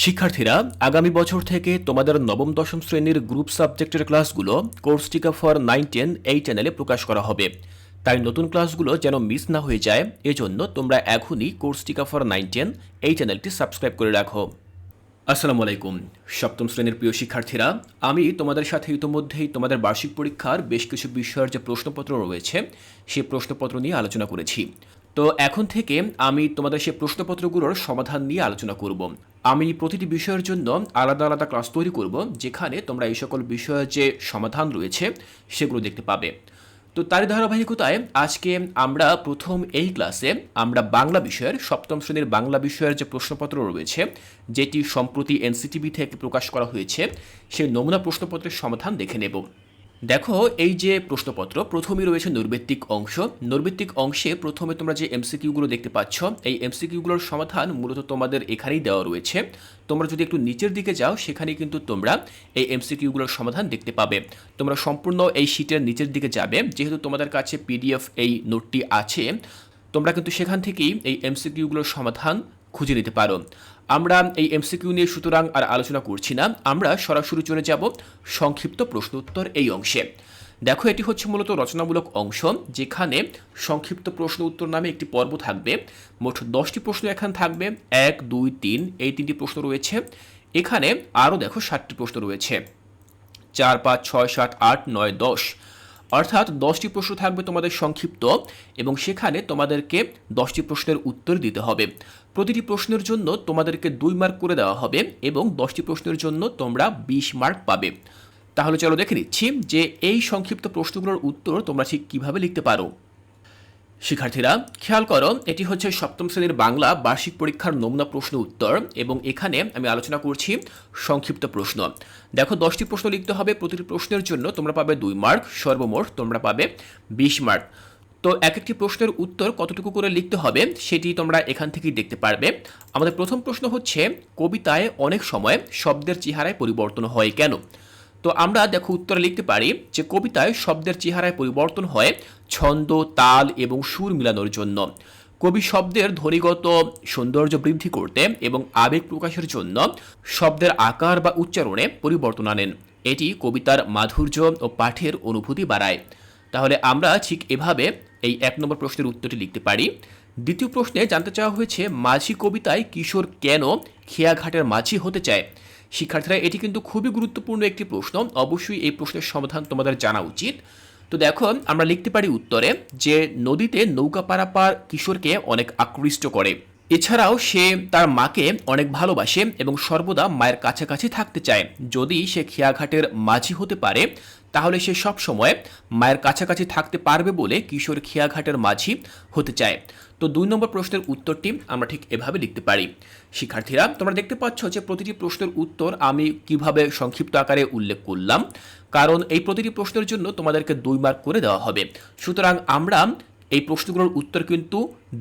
শিক্ষার্থীরা, আগামী বছর থেকে তোমাদের নবম, দশম শ্রেণির গ্রুপ সাবজেক্টের ক্লাসগুলো কোর্স টিকা ফর নাইন, টেন এই চ্যানেলে প্রকাশ করা হবে। তাই নতুন ক্লাসগুলো যেন মিস না হয়ে যায়, এজন্য তোমরা এখনই কোর্স টিকা ফর নাইন, টেন এই চ্যানেলটি সাবস্ক্রাইব করে রাখো। আসসালামু আলাইকুম। সপ্তম শ্রেণির প্রিয় শিক্ষার্থীরা, আমি তোমাদের সাথে ইতোমধ্যেই তোমাদের বার্ষিক পরীক্ষার বেশ কিছু বিষয়ের যে প্রশ্নপত্র রয়েছে সেই প্রশ্নপত্র নিয়ে আলোচনা করেছি। তো এখন থেকে আমি তোমাদের সেই প্রশ্নপত্রগুলোর সমাধান নিয়ে আলোচনা করব। আমি প্রতিটি বিষয়ের জন্য আলাদা আলাদা ক্লাস তৈরি করব, যেখানে তোমরা এই সকল বিষয়ের যে সমাধান রয়েছে, সেগুলো দেখতে পাবে। তো তারই ধারাবাহিকতায় আজকে আমরা প্রথম এই ক্লাসে আমরা বাংলা বিষয়ের, সপ্তম শ্রেণির বাংলা বিষয়ের যে প্রশ্নপত্র রয়েছে, যেটি সম্প্রতি এনসিটিভি থেকে প্রকাশ করা হয়েছে, সেই নমুনা প্রশ্নপত্রের সমাধান দেখে নেব। দেখো, এই যে প্রশ্নপত্র, প্রথমেই রয়েছে নৈর্ব্যক্তিক অংশ। নৈর্ব্যক্তিক অংশে প্রথমে তোমরা যে এমসিকিউগুলো দেখতে পাচ্ছ, এই এমসিকিউগুলোর সমাধান মূলত তোমাদের এখানেই দেওয়া রয়েছে। তোমরা যদি একটু নিচের দিকে যাও সেখানে কিন্তু তোমরা এই এমসিকিউগুলোর সমাধান দেখতে পাবে। তোমরা সম্পূর্ণ এই শীটের নিচের দিকে যাবে, যেহেতু তোমাদের কাছে পিডিএফ এই নোটটি আছে, তোমরা কিন্তু সেখান থেকেই এই এমসিকিউগুলোর সমাধান খুঁজে নিতে পারো। আমরা এই এমসিকিউ নিয়ে সুতরাং আর আলোচনা করছি না, আমরা সরাসরি চলে যাব সংক্ষিপ্ত প্রশ্ন উত্তর এই অংশে। দেখো, এটি হচ্ছে মূলত রচনামূলক অংশ, যেখানে সংক্ষিপ্ত প্রশ্ন উত্তর নামে একটি পর্ব থাকবে। মোট দশটি প্রশ্ন এখানে থাকবে, এক, দুই, তিন, এই তিনটি প্রশ্ন রয়েছে। এখানে আরও দেখো ষাটটি প্রশ্ন রয়েছে। চার, পাঁচ, ছয়, সাত, আট, নয়, দশ। অর্থাৎ দশটি প্রশ্ন থাকবে তোমাদের সংক্ষিপ্ত, এবং সেখানে তোমাদেরকে দশটি প্রশ্নের উত্তর দিতে হবে। প্রতিটি প্রশ্নের জন্য তোমাদেরকে দুই মার্ক করে দেওয়া হবে এবং দশটি প্রশ্নের জন্য তোমরা বিশ মার্ক পাবে। তাহলে চলো দেখে নিচ্ছি যে এই সংক্ষিপ্ত প্রশ্নগুলোর উত্তর তোমরা ঠিক কীভাবে লিখতে পারো। শিক্ষার্থীরা, খেয়াল করো, এটি হচ্ছে সপ্তম শ্রেণির বাংলা বার্ষিক পরীক্ষার নমুনা প্রশ্ন উত্তর এবং এখানে আমি আলোচনা করছি সংক্ষিপ্ত প্রশ্ন। দেখো, দশটি প্রশ্ন লিখতে হবে, প্রতিটি প্রশ্নের জন্য তোমরা পাবে দুই মার্ক সর্বমোট তোমরা পাবে বিশ মার্ক তো এক একটি প্রশ্নের উত্তর কতটুকু করে লিখতে হবে সেটি তোমরা এখান থেকেই দেখতে পারবে। আমাদের প্রথম প্রশ্ন হচ্ছে, কবিতায় অনেক সময় শব্দের চেহারায় পরিবর্তন হয় কেন? তো আমরা দেখো উত্তরে লিখতে পারি যে, কবিতায় শব্দের চেহারায় পরিবর্তন হয় ছন্দ, তাল এবং সুর মিলানোর জন্য। কবি শব্দের ধ্বনিগত সৌন্দর্য বৃদ্ধি করতে এবং আবেগ প্রকাশের জন্য শব্দের আকার বা উচ্চারণে পরিবর্তন আনেন। এটি কবিতার মাধুর্য ও পাঠের অনুভূতি বাড়ায়। তাহলে আমরা ঠিক এভাবে এই এক নম্বর প্রশ্নের উত্তরটি লিখতে পারি। দ্বিতীয় প্রশ্নে জানতে চাওয়া হয়েছে, মাঝি কবিতায় কিশোর কেন খেয়াঘাটের মাঝি হতে চায়? শিক্ষার্থীরা, এটি কিন্তু খুবই গুরুত্বপূর্ণ একটি প্রশ্ন। অবশ্যই এই প্রশ্নের সমাধান তোমাদের জানা উচিত। তো দেখো, আমরা লিখতে পারি উত্তরে যে, নদীতে নৌকা পারাপার কিশোরকে অনেক আকৃষ্ট করে। এছাড়াও সে তার মাকে অনেক ভালোবাসে এবং সর্বদা মায়ের কাছাকাছি থাকতে চায়। যদি সে খেয়াঘাটের মাঝি হতে পারে তাহলে সে সব সময় মায়ের কাছাকাছি থাকতে পারবে বলে কিশোর খেয়াঘাটের মাঝি হতে চায়। তো দুই নম্বর প্রশ্নের উত্তরটি আমরা ঠিক এভাবে লিখতে পারি। শিক্ষার্থীরা, তোমরা দেখতে পাচ্ছ যে প্রতিটি প্রশ্নের উত্তর আমি কীভাবে সংক্ষিপ্ত আকারে উল্লেখ করলাম। কারণ এই প্রতিটি প্রশ্নের জন্য তোমাদেরকে দুই মার্ক করে দেওয়া হবে। সুতরাং আমরা এই প্রশ্নগুলোর উত্তর কিন্তু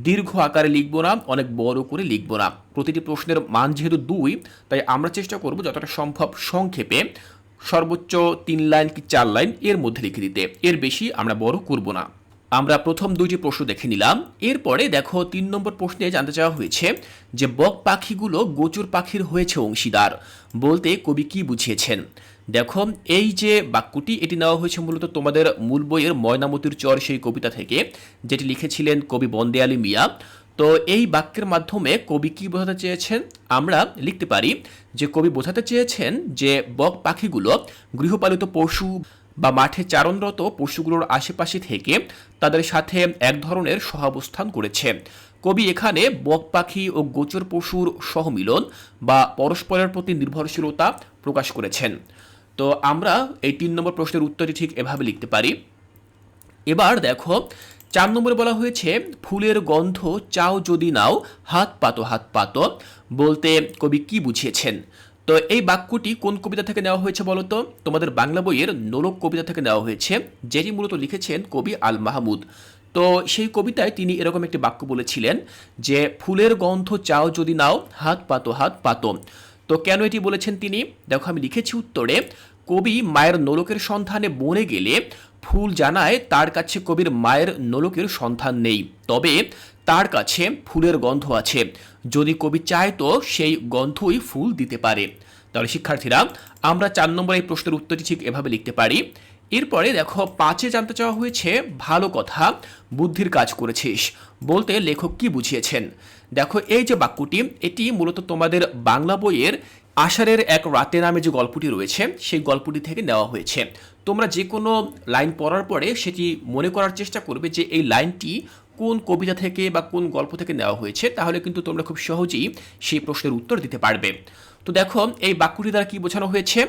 দীর্ঘ আকারে লিখব না, অনেক বড় করে লিখব না। প্রতিটি প্রশ্নের মান যেহেতু দুই, তাই আমরা চেষ্টা করব যতটা সম্ভব সংক্ষেপে সর্বোচ্চ তিন লাইন কি চার লাইন এর মধ্যে লিখে দিতে। এর বেশি আমরা বড় করব না। আমরা প্রথম দুইটি প্রশ্ন দেখে নিলাম। এরপরে দেখো তিন নম্বর প্রশ্নে জানতে চাওয়া হয়েছে যে, বক পাখিগুলো গোচর পাখির হয়েছে অংশীদার বলতে কবি কি বুঝিয়েছেন? দেখো, এই যে বাক্যটি, এটি নেওয়া হয়েছে মূলত তোমাদের মূল বইয়ের ময়নামতির চর সেই কবিতা থেকে, যেটি লিখেছিলেন কবি বন্দে আলী মিয়া। তো এই বাক্যের মাধ্যমে কবি কি বোঝাতে চেয়েছেন? আমরা লিখতে পারি যে কবি বোঝাতে চেয়েছেন যে বক পাখিগুলো গৃহপালিত পশু বা মাঠে চারণরত পশুগুলোর আশেপাশে থেকে তাদের সাথে এক ধরনের সহাবস্থান করেছে। কবি এখানে বক পাখি ও গোচর পশুর সহমিলন বা পরস্পরের প্রতি নির্ভরশীলতা প্রকাশ করেছেন। তো আমরা এই তিন নম্বর প্রশ্নের উত্তরটি ঠিক এভাবে লিখতে পারি। এবার দেখো চার নম্বরে বলা হয়েছে, ফুলের গন্ধ চাও যদি নাও, হাত পাতো হাত পাতো। বলতে কবি কি বুঝিয়েছেন? তো এই বাক্যটি কোন কবিতা থেকে নেওয়া হয়েছে বলতো তোমাদের বাংলা বইয়ের নোলক কবিতা থেকে নেওয়া হয়েছে, যেটি মূলত লিখেছেন কবি আল মাহমুদ। তো সেই কবিতায় তিনি এরকম একটি বাক্য বলেছিলেন যে, ফুলের গন্ধ চাও যদি নাও, হাত পাতো হাত পাতো। তো কেন এটি বলেছেন তিনি? দেখো, আমি লিখেছি উত্তরে, কবি মায়ের নোলকের সন্ধানে বনে গেলে ফুল জানায় তার কাছে কবির মায়ের নোলকের সন্ধান নেই। তবে তার কাছে ফুলের গন্ধ আছে। যদি কবি চায় তো সেই গন্ধই ফুল দিতে পারে। তাহলে শিক্ষার্থীরা, আমরা চার নম্বর এই প্রশ্নের উত্তরটি ঠিক এভাবে লিখতে পারি। এরপরে দেখো, পাঁচে জানতে চাওয়া হয়েছে, ভালো কথা, বুদ্ধির কাজ করেছিস। বলতে লেখক কি বুঝিয়েছেন? দেখো, এই যে বাক্যটি, এটি মূলত তোমাদের বাংলা বইয়ের আষাঢ়ের এক রাতে নামে যে গল্পটি রয়েছে, সেই গল্পটি থেকে নেওয়া হয়েছে। তোমরা যে কোনো লাইন পড়ার পরে সেটি মনে করার চেষ্টা করবে যে এই লাইনটি কোন কবিতা থেকে বা কোন গল্প থেকে নেওয়া হয়েছে, তাহলে কিন্তু তোমরা খুব সহজেই সেই প্রশ্নের উত্তর দিতে পারবে। তো দেখো, এই বাক্যটি দ্বারা কি বোঝানো হয়েছে?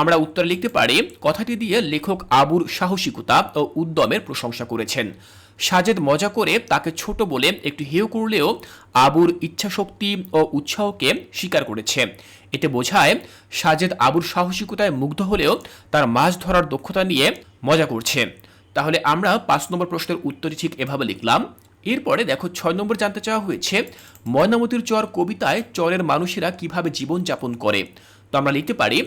আমরা উত্তর লিখতে পারি, কথাটি দিয়ে লেখক আবুর সাহসিকতা ও উদ্যমের প্রশংসা করেছেন। সাজেদ মজা করে তাকে ছোট বলে একটু হেউ করলেও আবুর ইচ্ছাশক্তি ও উৎসাহকে স্বীকার করেছে। এতে বোঝায়, সাজেদ আবুর সাহসিকতায় মুগ্ধ হলেও তার মাছ ধরার দক্ষতা নিয়ে মজা করছে। তাহলে আমরা পাঁচ নম্বর প্রশ্নের উত্তরটি ঠিক এভাবে লিখলাম। এরপরে দেখো ছয় নম্বর জানতে চাওয়া হয়েছে, ময়নামতির চর কবিতায় চরের মানুষেরা কীভাবে জীবনযাপন করে? তো আমরা লিখতে পারি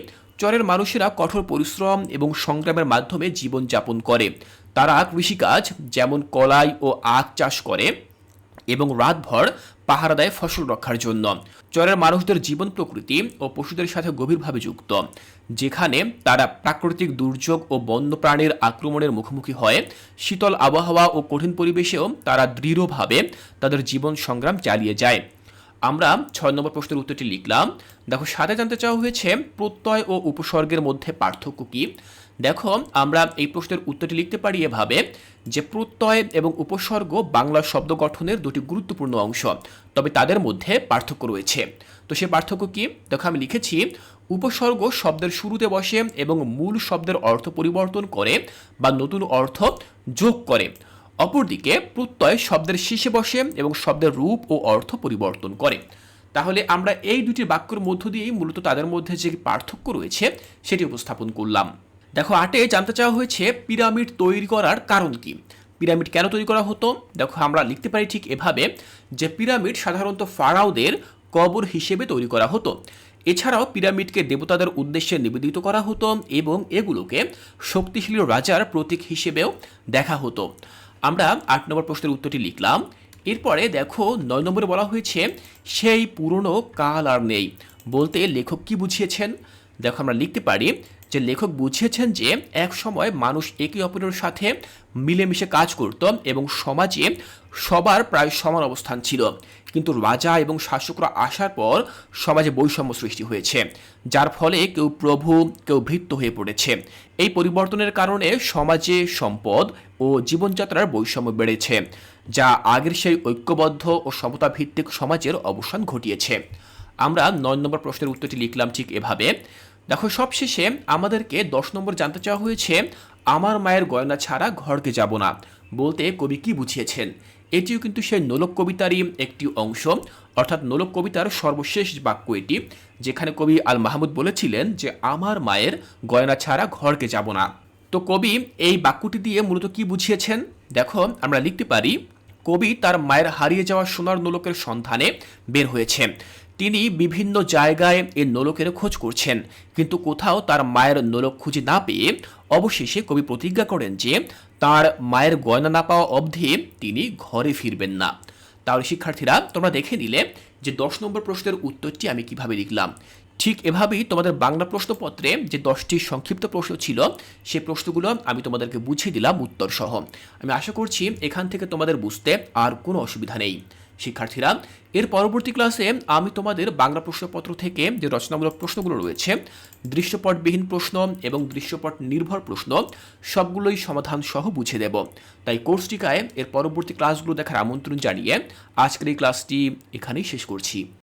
চরের মানুষেরা কঠোর পরিশ্রম এবং সংগ্রামের মাধ্যমে জীবনযাপন করে। তারা কৃষিকাজ, যেমন কলাই ও আখ চাষ করে এবং রাতভর পাহারা দেয় ফসল রক্ষার জন্য। চরের মানুষদের জীবন প্রকৃতি ও পশুদের সাথে গভীরভাবে যুক্ত। যেখানে তারা প্রাকৃতিক দুর্যোগ ও বন্যপ্রাণীর আক্রমণের মুখোমুখি হয়। শীতল আবহাওয়া ও কঠিন পরিবেশেও তারা দৃঢ়ভাবে তাদের জীবন সংগ্রাম চালিয়ে যায়। আমরা ছয় নম্বর প্রশ্নের উত্তরটি লিখলাম। দেখো, সাথে জানতে চাওয়া হয়েছে, প্রত্যয় ও উপসর্গের মধ্যে পার্থক্য কি? দেখো, আমরা এই প্রশ্নের উত্তরটি লিখতে পারি এভাবে যে প্রত্যয় এবং উপসর্গ বাংলা শব্দ গঠনের দুটি গুরুত্বপূর্ণ অংশ, তবে তাদের মধ্যে পার্থক্য রয়েছে। তো সে পার্থক্য কি? দেখো, আমি লিখেছি, উপসর্গ শব্দের শুরুতে বসে এবং মূল শব্দের অর্থ পরিবর্তন করে বা নতুন অর্থ যোগ করে। অপরদিকে প্রত্যয় শব্দের শেষে বসে এবং শব্দের রূপ ও অর্থ পরিবর্তন করে। তাহলে আমরা এই দুটি বাক্যের মধ্য দিয়েই মূলত তাদের মধ্যে যে পার্থক্য রয়েছে, সেটি উপস্থাপন করলাম। দেখো, আটে জানতে চাওয়া হয়েছে পিরামিড তৈরি করার কারণ কি? পিরামিড কেন তৈরি করা হতো? দেখো, আমরা লিখতে পারি ঠিক এভাবে যে পিরামিড সাধারণত ফারাওদের কবর হিসেবে তৈরি করা হতো। এছাড়াও পিরামিডকে দেবতাদের উদ্দেশ্যে নিবেদিত করা হতো এবং এগুলোকে শক্তিশালী রাজার প্রতীক হিসেবেও দেখা হতো। আমরা আট নম্বর প্রশ্নের উত্তরটি লিখলাম। এরপরে দেখো নয় নম্বরে বলা হয়েছে, সেই পুরনো কাল আর নেই। বলতে লেখক কি বুঝিয়েছেন? দেখো আমরা লিখতে পারি যে লেখক বুঝিয়েছেন যে এক সময় মানুষ একে অপরের সাথে মিলেমিশে কাজ করত এবং সমাজে সবার প্রায় সমান অবস্থান ছিল। কিন্তু রাজা এবং শাসকরা আসার পর সমাজে বৈষম্য সৃষ্টি হয়েছে, যার ফলে কেউ প্রভু, কেউ ভৃত্য হয়ে পড়েছে। এই পরিবর্তনের কারণে সমাজে সম্পদ ও জীবনযাত্রার বৈষম্য বেড়েছে, যা আগের সেই ঐক্যবদ্ধ ও সমতা ভিত্তিক সমাজের অবসান ঘটিয়েছে। আমরা নয় নম্বর প্রশ্নের উত্তরটি লিখলাম ঠিক এভাবে দেখো, সবশেষে আমাদেরকে দশ নম্বর জানতে চাওয়া হয়েছে, আমার মায়ের গয়না ছাড়া ঘরকে যাব না। বলতে কবি কি বুঝিয়েছেন? এটিও কিন্তু সেই নোলক কবিতারই একটি অংশ। অর্থাৎ নোলক কবিতার সর্বশেষ বাক্য এটি, যেখানে কবি আল মাহমুদ বলেছিলেন যে, আমার মায়ের গয়না ছাড়া ঘরকে যাব না। তো কবি এই বাক্যটি দিয়ে মূলত কি বুঝিয়েছেন? দেখো, আমরা লিখতে পারি, কবি তার মায়ের হারিয়ে যাওয়া সোনার নোলকের সন্ধানে বের হয়েছে। তিনি বিভিন্ন জায়গায় এই নোলকের খোঁজ করছেন। কিন্তু কোথাও তার মায়ের নোলক খুঁজে না পেয়ে অবশেষে কবি প্রতিজ্ঞা করেন যে, তার মায়ের গয়না না পাওয়া অবধি তিনি ঘরে ফিরবেন না। তাহলে শিক্ষার্থীরা, তোমরা দেখে নিলে যে দশ নম্বর প্রশ্নের উত্তরটি আমি কীভাবে লিখলাম। ঠিক এভাবেই তোমাদের বাংলা প্রশ্নপত্রে যে দশটি সংক্ষিপ্ত প্রশ্ন ছিল, সে প্রশ্নগুলো আমি তোমাদেরকে বুঝিয়ে দিলাম উত্তর সহ আমি আশা করছি এখান থেকে তোমাদের বুঝতে আর কোনো অসুবিধা নেই। শিক্ষার্থীরা, এর পরবর্তী ক্লাসে আমি তোমাদের বাংলা প্রশ্নপত্র থেকে যে রচনামূলক প্রশ্নগুলো রয়েছে, দৃশ্যপটবিহীন প্রশ্ন এবং দৃশ্যপট নির্ভর প্রশ্ন, সবগুলোই সমাধান সহ বুঝে দেব। তাই কোর্স টিকায় এর পরবর্তী ক্লাসগুলো দেখার আমন্ত্রণ জানিয়ে আজকের এই ক্লাসটি এখানেই শেষ করছি।